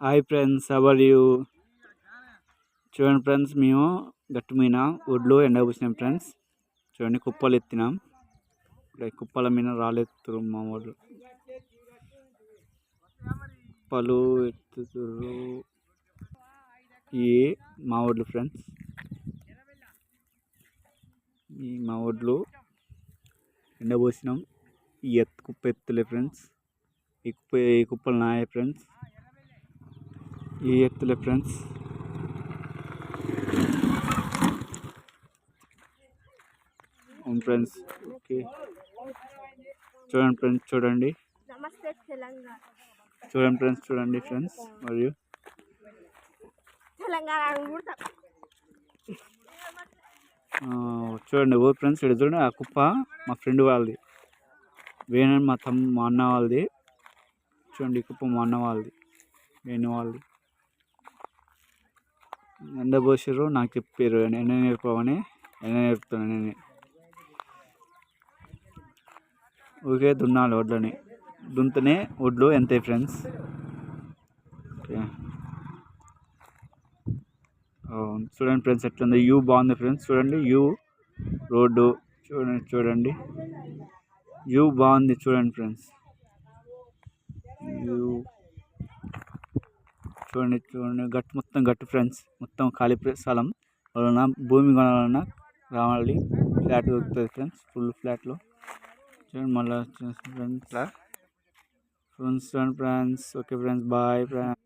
Hi friends how are you చూడండి friends మేము గట్టు మీద ఒడ్లు ఎండబోసినాం ఫ్రెండ్స్ చూడండి కుప్పలు ఎత్తినాం. ఇక్కడ కుప్పల మీద రాళ్ళు మా వాళ్ళు కుప్పలు ఎత్తుతురు ఈ మా ఒడ్లు ఫ్రెండ్స్ ఈ మా ఒడ్లు ఎండబోసినాం. ఈ ఎత్తు కుప్ప ఎత్తులే ఫ్రెండ్స్ ఈ కుప్ప ఈ కుప్పలు నాయే ఫ్రెండ్స్ ఈ ఎత్తులే ఫ్రెండ్స్. అవును ఫ్రెండ్స్ ఓకే. చూడండి ఫ్రెండ్స్ చూడండి. చూడండి ఫ్రెండ్స్ చూడండి ఫ్రెండ్స్ మరియు చూడండి ఓ ఫ్రెండ్స్ ఇక్కడ చూడండి ఆ కుప్ప మా ఫ్రెండ్ వాళ్ళది. వేణు మా తమ్ మా అన్న వాళ్ళది. చూడండి ఈ కుప్ప మా అన్న వాళ్ళది వేణు వాళ్ళది. ఎండ నాకు చెప్పారు ఎండ నేర్పమని ఎండ నేర్పుతున్నాను నేను. ఊరికే దున్నాలి వడ్లని. దున్తనే వడ్లు ఎంత ఫ్రెండ్స్? అవును. చూడండి ఫ్రెండ్స్ ఎట్లుంది. యూ బాగుంది ఫ్రెండ్స్. చూడండి యూ రోడ్డు. చూడండి చూడండి. యూ బాగుంది చూడండి ఫ్రెండ్స్. యూ చూడండి చూడండి గట్టు మొత్తం గట్టు ఫ్రెండ్స్ మొత్తం ఖాళీ ప్ర- స్థలం వలన భూమి కొనాలన్నా రావాలి. ఫ్లాట్ దొరుకుతుంది ఫ్రెండ్స్ ఫుల్ ఫ్లాట్లో చూడండి మళ్ళీ friends friends friends okay friends bye friends